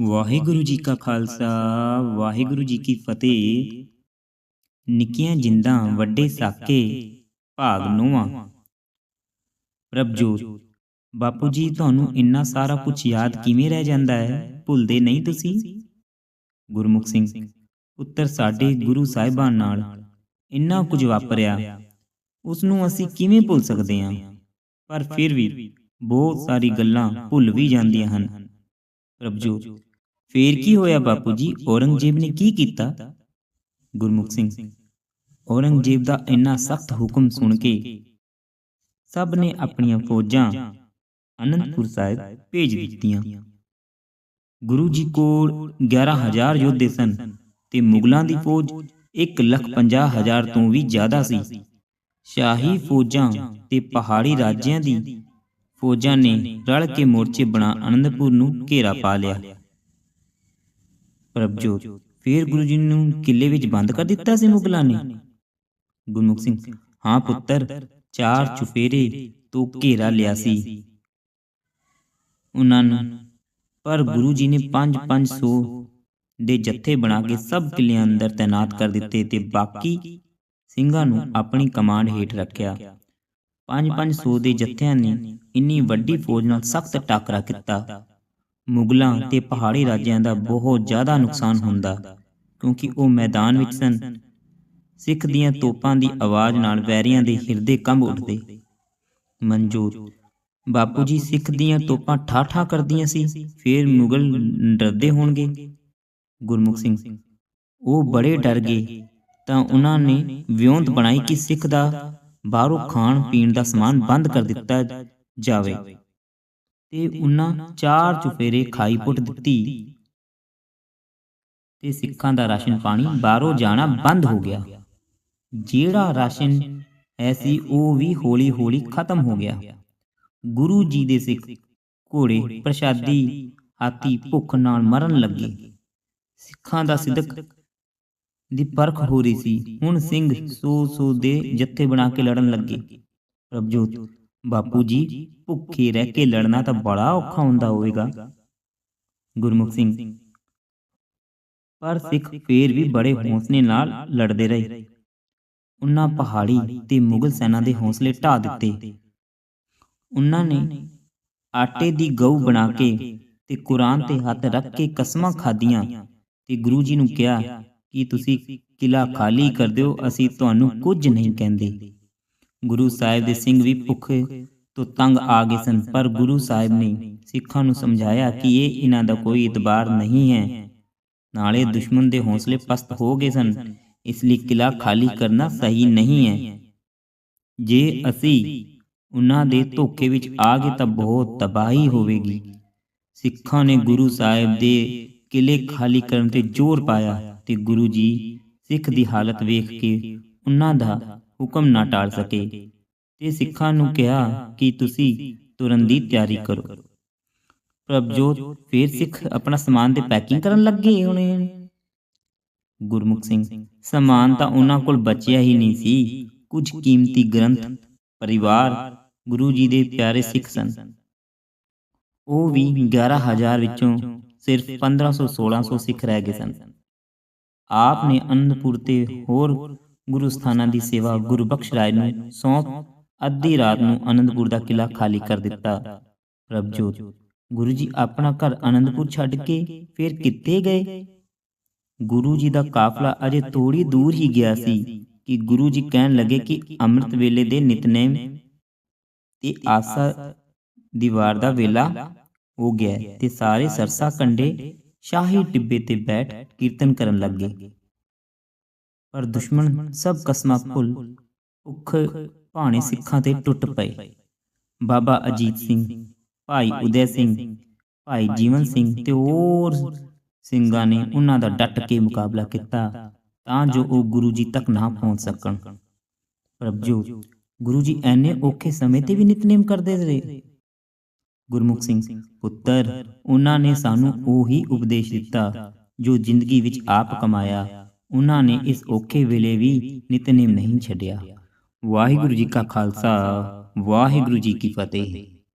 ਵਾਹਿਗੁਰੂ ਜੀ ਕਾ ਖਾਲਸਾ, ਵਾਹਿਗੁਰੂ ਜੀ ਕੀ ਫਤਿਹ। ਨਿੱਕੀਆਂ ਜਿੰਦਾਂ, ਵੱਡੇ ਸਾਕੇ, ਭਾਗ ਨੌਵਾਂ। ਪ੍ਰਭਜੋਤ ਬਾਪੂ ਜੀ, ਤੁਹਾਨੂੰ ਇੰਨਾ ਸਾਰਾ ਕੁਝ ਯਾਦ ਕਿਵੇਂ ਰਹਿ ਜਾਂਦਾ ਹੈ? ਭੁੱਲਦੇ ਨਹੀਂ ਤੁਸੀਂ? ਗੁਰਮੁਖ ਸਿੰਘ, ਪੁੱਤਰ ਸਾਡੇ ਗੁਰੂ ਸਾਹਿਬਾਨ ਨਾਲ ਇੰਨਾ ਕੁਝ ਵਾਪਰਿਆ। ਉਸ ਨੂੰ ਅਸੀਂ ਕਿਵੇਂ ਭੁੱਲ ਸਕਦੇ ਹਾਂ? ਪਰ ਫਿਰ ਵੀ ਬਹੁਤ ਸਾਰੀ ਗੱਲਾਂ ਭੁੱਲ ਵੀ ਜਾਂਦੀਆਂ ਹਨ। ਪ੍ਰਭਜੋਤ ਫੇਰ ਕੀ ਹੋਇਆ ਬਾਪੂ ਜੀ? ਔਰੰਗਜ਼ੇਬ ਨੇ ਕੀ ਕੀਤਾ? ਗੁਰਮੁਖ ਸਿੰਘ ਔਰੰਗਜ਼ੇਬ ਦਾ ਇੰਨਾ ਸਖਤ ਹੁਕਮ ਸੁਣ ਕੇ ਸਭ ਨੇ ਆਪਣੀਆਂ ਫੌਜਾਂ ਅਨੰਦਪੁਰ ਸਾਹਿਬ ਭੇਜ ਦਿੱਤੀਆਂ। ਗੁਰੂ ਜੀ ਕੋਲ 11000 ਯੋਧੇ ਸਨ ਤੇ ਮੁਗਲਾਂ ਦੀ ਫੌਜ 150000 ਤੋਂ ਵੀ ਜ਼ਿਆਦਾ ਸੀ। ਸ਼ਾਹੀ ਫੌਜਾਂ ਤੇ ਪਹਾੜੀ ਰਾਜਿਆਂ ਦੀ ਫੌਜਾਂ ਨੇ ਰਲ ਕੇ ਮੋਰਚੇ ਬਣਾ ਅਨੰਦਪੁਰ ਨੂੰ ਘੇਰਾ ਪਾ ਲਿਆ। ਪ੍ਰਭਜੋਤ ਫਿਰ ਗੁਰੂ ਜੀ ਨੂੰ ਕਿਲੇ ਵਿੱਚ ਬੰਦ ਕਰ ਦਿੱਤਾ ਸੀ ਮੁਗਲਾਂ ਨੇ। ਗੁਰਮੁਖ ਸਿੰਘ, ਹਾਂ ਪੁੱਤਰ, ਚਾਰ ਚੁਫੇਰੇ ਤੋਂ ਘੇਰਾ ਲਿਆ ਸੀ। ਉਹਨਾਂ ਨੂੰ, ਪਰ ਗੁਰੂ ਜੀ ਨੇ 5-500 ਦੇ ਜੱਥੇ ਬਣਾ ਕੇ ਸਭ ਕਿਲਿਆਂ ਅੰਦਰ ਤਾਇਨਾਤ ਕਰ ਦਿੱਤੇ ਤੇ ਬਾਕੀ ਸਿੰਘਾਂ ਨੂੰ ਆਪਣੀ ਕਮਾਂਡ ਹੇਠ ਰੱਖਿਆ। 5-500 ਦੇ ਜੱਥਿਆਂ ਨੇ ਇੰਨੀ ਵੱਡੀ ਫੌਜ ਨਾਲ ਸਖਤ ਟਾਕਰਾ ਕੀਤਾ। ਮੁਗਲਾਂ ਤੇ ਪਹਾੜੀ ਰਾਜਿਆਂ ਦਾ ਬਹੁਤ ਜ਼ਿਆਦਾ ਨੁਕਸਾਨ ਹੁੰਦਾ, ਕਿਉਂਕਿ ਉਹ ਮੈਦਾਨ ਵਿੱਚ ਸਨ। ਸਿੱਖ ਦੀਆਂ ਤੋਪਾਂ ਦੀ ਆਵਾਜ਼ ਨਾਲ ਵੈਰੀਆਂ ਦੇ ਹਿਰਦੇ ਕੰਬ ਉੱਠਦੇ ਮਨਜੂਰ ਬਾਪੂ ਜੀ ਸਿੱਖ ਦੀਆਂ ਤੋਪਾਂ ਠਾਠਾ ਕਰਦੀਆਂ ਸੀ, ਫਿਰ ਮੁਗਲ ਡਰਦੇ ਹੋਣਗੇ। ਗੁਰਮੁਖ ਸਿੰਘ, ਉਹ ਬੜੇ ਡਰ ਗਏ। ਤਾਂ ਉਹਨਾਂ ਨੇ ਵਿਉਂਤ ਬਣਾਈ ਕਿ ਸਿੱਖ ਦਾ ਬਾਹਰੋਂ ਖਾਣ ਪੀਣ ਦਾ ਸਮਾਨ ਬੰਦ ਕਰ ਦਿੱਤਾ ਜਾਵੇ। ਤੇ ਉਹਨਾਂ ਚਾਰ ਚੁਫੇਰੇ ਖਾਈ ਪੁੱਟ ਦਿੱਤੀ। ਤੇ ਸਿੱਖਾਂ ਦਾ ਰਾਸ਼ਨ ਪਾਣੀ ਬਾਹਰੋਂ ਜਾਣਾ ਬੰਦ ਹੋ ਗਿਆ। ਜਿਹੜਾ ਰਾਸ਼ਨ ਐਸੀ ਉਹ ਵੀ ਹੌਲੀ-ਹੌਲੀ ਖਤਮ ਹੋ ਗਿਆ। ਗੁਰੂ ਜੀ ਦੇ ਸਿੱਖ ਘੋੜੇ ਪ੍ਰਸ਼ਾਦੀ ਹਾਥੀ ਭੁੱਖ ਨਾਲ ਮਰਨ ਲੱਗੇ। ਸਿੱਖਾਂ ਦਾ ਸਿਦਕ ਦੀ ਪਰਖ ਹੋ ਰਹੀ ਸੀ। ਹੁਣ ਸਿੰਘ ਸੋ ਸੋ ਦੇ ਜੱਥੇ ਬਣਾ ਕੇ ਲੜਨ ਲੱਗੇ। ਪ੍ਰਭਜੋਤ ਬਾਪੂ ਜੀ, ਭੁੱਖੇ ਰਹਿ ਕੇ ਲੜਨਾ ਤਾਂ ਬੜਾ ਔਖਾ ਹੁੰਦਾ ਹੋਵੇਗਾ। ਗੁਰਮੁਖ ਸਿੰਘ, ਪਰ ਸਿੱਖ ਫੇਰ ਵੀ ਬੜੇ ਹੌਸਲੇ ਨਾਲ ਲੜਦੇ ਰਹੇ। ਉਹਨਾਂ ਪਹਾੜੀ ਤੇ ਮੁਗਲ ਸੈਨਾ ਦੇ ਹੌਸਲੇ ਢਾ ਦਿੱਤੇ। ਉਹਨਾਂ ਨੇ ਆਟੇ ਦੀ ਗਊ ਬਣਾ ਕੇ ਤੇ ਕੁਰਾਨ ਤੇ ਹੱਥ ਰੱਖ ਕੇ ਕਸਮਾਂ ਖਾਧੀਆਂ ਤੇ ਗੁਰੂ ਜੀ ਨੂੰ ਕਿਹਾ ਕਿ ਤੁਸੀਂ ਕਿਲਾ ਖਾਲੀ ਕਰ ਦਿਓ, ਅਸੀਂ ਤੁਹਾਨੂੰ ਕੁਝ ਨਹੀਂ ਕਹਿੰਦੇ। ਗੁਰੂ ਸਾਹਿਬ ਦੇ ਸਿੰਘ ਵੀ ਭੁੱਖੇ ਤੋਂ ਤੰਗ ਆ ਗਏ ਸਨ ਪਰ ਗੁਰੂ ਸਾਹਿਬ ਨੇ ਸਿੱਖਾਂ ਨੂੰ ਸਮਝਾਇਆ ਕਿ ਇਹ ਇਹਨਾਂ ਦਾ ਕੋਈ ਇਤਬਾਰ ਨਹੀਂ ਹੈ। ਨਾਲੇ ਦੁਸ਼ਮਣ ਦੇ ਹੌਸਲੇ ਪਸਤ ਹੋ ਗਏ ਸਨ। ਇਸ ਲਈ ਕਿਲਾ ਖਾਲੀ ਕਰਨਾ ਸਹੀ ਨਹੀਂ ਹੈ। ਜੇ ਅਸੀਂ ਉਹਨਾਂ ਦੇ ਧੋਖੇ ਵਿੱਚ ਆ ਗਏ ਤਾਂ ਬਹੁਤ ਤਬਾਹੀ ਹੋਵੇਗੀ। ਸਿੱਖਾਂ ਨੇ ਗੁਰੂ ਸਾਹਿਬ ਦੇ ਕਿਲੇ ਖਾਲੀ ਕਰਨ ਤੇ ਜ਼ੋਰ ਪਾਇਆ ਤੇ ਗੁਰੂ ਜੀ ਸਿੱਖ ਦੀ ਹਾਲਤ ਵੇਖ ਕੇ ਉਹਨਾਂ ਦਾ ਹੁਕਮ ਨਾ ਟਾਲ ਸਕੇ। ਤੇ ਸਿੱਖਾਂ ਨੂੰ ਕਿਹਾ ਕਿ ਤੁਸੀਂ ਤੁਰਨ ਦੀ ਤਿਆਰੀ ਕਰੋ। ਪ੍ਰਭਜੋਤ ਫੇਰ ਸਿੱਖ ਆਪਣਾ ਸਮਾਨ ਦੇ ਪੈਕਿੰਗ ਕਰਨ ਲੱਗੇ ਹੋਣੇ। ਗੁਰਮੁਖ ਸਿੰਘ, ਸਮਾਨ ਤਾਂ ਉਹਨਾਂ ਕੋਲ ਬਚਿਆ ਹੀ ਨਹੀਂ ਸੀ। ਕੁਝ ਕੀਮਤੀ ਗ੍ਰੰਥ, ਪਰਿਵਾਰ, ਗੁਰੂ ਜੀ ਦੇ ਪਿਆਰੇ ਸਿੱਖ ਸਨ। ਉਹ ਵੀ 11000 ਵਿੱਚੋਂ ਸਿਰਫ 1500 1600 ਸਿੱਖ ਰਹਿ ਗਏ ਸਨ। ਆਪ ਨੇ ਅਨੰਦਪੁਰ ਤੇ ਹੋਰ ਗੁਰੂ ਸਥਾਨਾਂ ਦੀ ਸੇਵਾ ਗੁਰਬਖਸ਼ ਰਾਏ ਨੂੰ ਸੌਂਪ ਅੱਧੀ ਰਾਤ ਨੂੰ ਅਨੰਦਪੁਰ ਦਾ ਕਿਲਾ ਖਾਲੀ ਕਰ ਦਿੱਤਾ। ਪ੍ਰਭਜੋਤ, ਗੁਰੂ ਜੀ ਆਪਣਾ ਘਰ ਅਨੰਦਪੁਰ ਛੱਡ ਕੇ ਫਿਰ ਕਿੱਥੇ ਗਏ? ਗੁਰੂ ਜੀ ਦਾ ਕਾਫਲਾ ਅਜੇ ਥੋੜੀ ਦੂਰ ਹੀ ਗਿਆ ਸੀ ਕਿ ਗੁਰੂ ਜੀ ਕਹਿਣ ਲੱਗੇ ਕਿ ਅੰਮ੍ਰਿਤ ਵੇਲੇ ਦੇ ਨਿਤਨੇਮ ਤੇ ਆਸਾ ਦੀਵਾਰ ਦਾ ਵੇਲਾ ਹੋ ਗਿਆ ਤੇ ਸਾਰੇ ਸਰਸਾ ਕੰਡੇ ਸ਼ਾਹੀ ਟਿੱਬੇ ਤੇ ਬੈਠ ਕੀਰਤਨ ਕਰਨ ਲੱਗੇ। ਪਰ ਦੁਸ਼ਮਣ ਸਭ ਕਸਮਾਂ ਭੁੱਲ ਭੁੱਖ ਭਾਣੇ ਸਿੱਖਾਂ ਤੇ ਟੁੱਟ ਪਏ। ਬਾਬਾ ਅਜੀਤ ਸਿੰਘ, ਭਾਈ ਉਦੈ ਸਿੰਘ, ਭਾਈ ਜੀਵਨ ਸਿੰਘ ਤੇ ਹੋਰ ਸਿੰਘਾਂ ਨੇ ਉਹਨਾਂ ਦਾ ਡਟ ਕੇ ਮੁਕਾਬਲਾ ਕੀਤਾ ਤਾਂ ਜੋ ਉਹ ਗੁਰੂ ਜੀ ਤੱਕ ਨਾ ਪਹੁੰਚ ਸਕਣ। ਪ੍ਰਭਜੋ ਗੁਰੂ ਜੀ ਐਨੇ ਔਖੇ ਸਮੇਂ ਤੇ ਵੀ ਨਿਤਨੇਮ ਕਰਦੇ ਰਹੇ। ਗੁਰਮੁਖ ਸਿੰਘ, ਪੁੱਤਰ, ਉਹਨਾਂ ਨੇ ਸਾਨੂੰ ਉਹੀ ਉਪਦੇਸ਼ ਦਿੱਤਾ ਜੋ ਜ਼ਿੰਦਗੀ ਵਿੱਚ ਆਪ ਕਮਾਇਆ ਉਹਨਾਂ ਨੇ ਇਸ ਔਖੇ ਵੇਲੇ ਵੀ ਨਿਤਨੇਮ ਨਹੀਂ ਛੱਡਿਆ। ਵਾਹਿਗੁਰੂ ਜੀ ਕਾ ਖਾਲਸਾ ਵਾਹਿਗੁਰੂ ਜੀ ਕੀ ਫਤਿਹ।